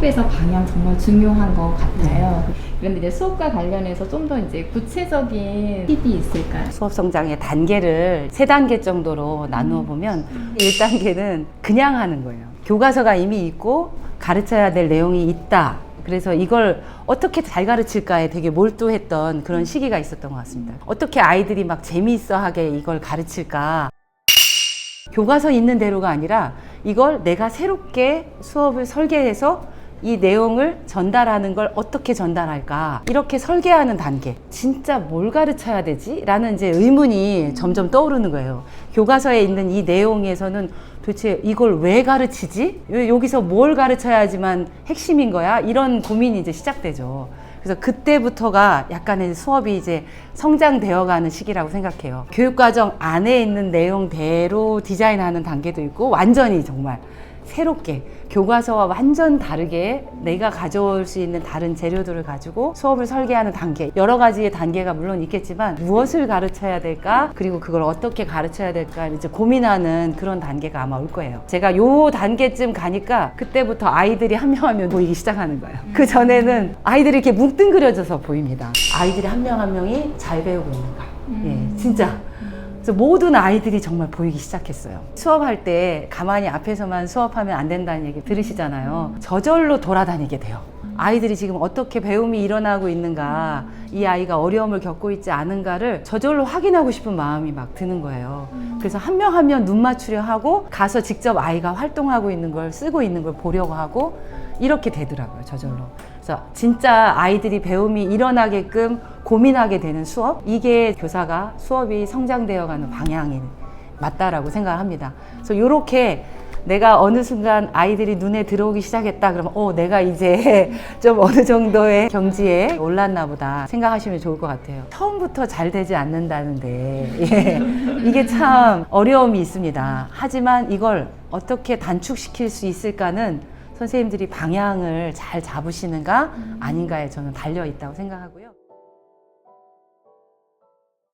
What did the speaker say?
수업에서 방향 정말 중요한 것 같아요. 그런데 이제 수업과 관련해서 좀 더 이제 구체적인 팁이 있을까요? 수업 성장의 단계를 세 단계 정도로 나누어 보면 1단계는 그냥 하는 거예요. 교과서가 이미 있고 가르쳐야 될 내용이 있다. 그래서 이걸 어떻게 잘 가르칠까에 되게 몰두했던 그런 시기가 있었던 것 같습니다. 어떻게 아이들이 막 재미있어 하게 이걸 가르칠까. 교과서 있는 대로가 아니라 이걸 내가 새롭게 수업을 설계해서 이 내용을 전달하는 걸 어떻게 전달할까 이렇게 설계하는 단계 진짜 뭘 가르쳐야 되지? 라는 이제 의문이 점점 떠오르는 거예요 교과서에 있는 이 내용에서는 도대체 이걸 왜 가르치지? 왜 여기서 뭘 가르쳐야지만 핵심인 거야? 이런 고민이 이제 시작되죠 그래서 그때부터가 약간의 수업이 이제 성장되어 가는 시기라고 생각해요. 교육과정 안에 있는 내용대로 디자인하는 단계도 있고 완전히 정말 새롭게 교과서와 완전 다르게 내가 가져올 수 있는 다른 재료들을 가지고 수업을 설계하는 단계 여러 가지의 단계가 물론 있겠지만 무엇을 가르쳐야 될까 그리고 그걸 어떻게 가르쳐야 될까 이제 고민하는 그런 단계가 아마 올 거예요. 제가 요 단계쯤 가니까 그때부터 아이들이 한 명 한 명 보이기 시작하는 거예요. 그 전에는 아이들이 이렇게 뭉뚱그려져서 보입니다. 아이들이 한 명한 명이 잘 배우고 있는가. 예 진짜 그래서 모든 아이들이 정말 보이기 시작했어요. 수업할 때 가만히 앞에서만 수업하면 안 된다는 얘기 들으시잖아요. 저절로 돌아다니게 돼요. 아이들이 지금 어떻게 배움이 일어나고 있는가, 이 아이가 어려움을 겪고 있지 않은가를 저절로 확인하고 싶은 마음이 막 드는 거예요. 그래서 한 명 한 명 눈 맞추려 하고 가서 직접 아이가 활동하고 있는 걸 쓰고 있는 걸 보려고 하고 이렇게 되더라고요, 저절로. 그래서 진짜 아이들이 배움이 일어나게끔 고민하게 되는 수업? 이게 교사가 수업이 성장되어가는 방향이 맞다라고 생각합니다. 그래서 이렇게 내가 어느 순간 아이들이 눈에 들어오기 시작했다 그러면 어 내가 이제 좀 어느 정도의 경지에 올랐나 보다 생각하시면 좋을 것 같아요. 처음부터 잘 되지 않는다는데 예. 이게 참 어려움이 있습니다. 하지만 이걸 어떻게 단축시킬 수 있을까는 선생님들이 방향을 잘 잡으시는가 아닌가에 저는 달려 있다고 생각하고요.